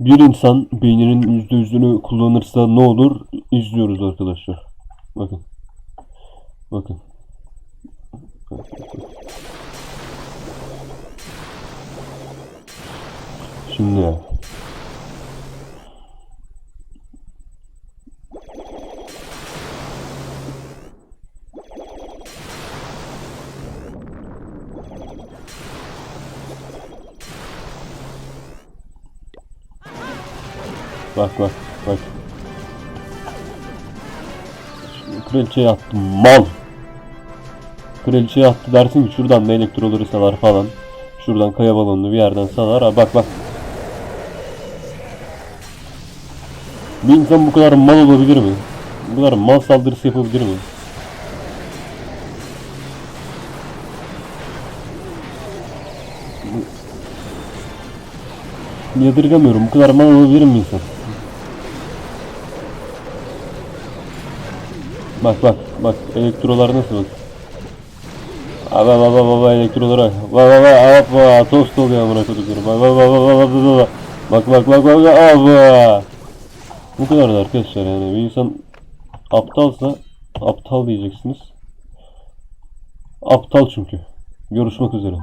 Bir insan beyninin yüzde yüzünü kullanırsa ne olur? İzliyoruz arkadaşlar. Bakın. Bakın. Şimdi bak bak bak. Şimdi attım mal. Kraliçeye attı dersin ki şuradan da elektroları salar falan. Şuradan kaya balonunu bir yerden salar. Ha, bak bak. Bir insan bu kadar mal olabilir mi? Bu kadar mal saldırısı yapabilir mi? Yadırgamıyorum. Bu kadar mal olabilir mi insan? Bak bak bak elektrolar nasıl bak. Aba baba baba elektrolara. Baba baba baba tost oluyor amına koduklarım. Baba baba baba baba. Bak bak bak bak aba. Bu kadar da arkadaşlar yani bir insan aptalsa aptal diyeceksiniz. Aptal çünkü. Görüşmek üzere.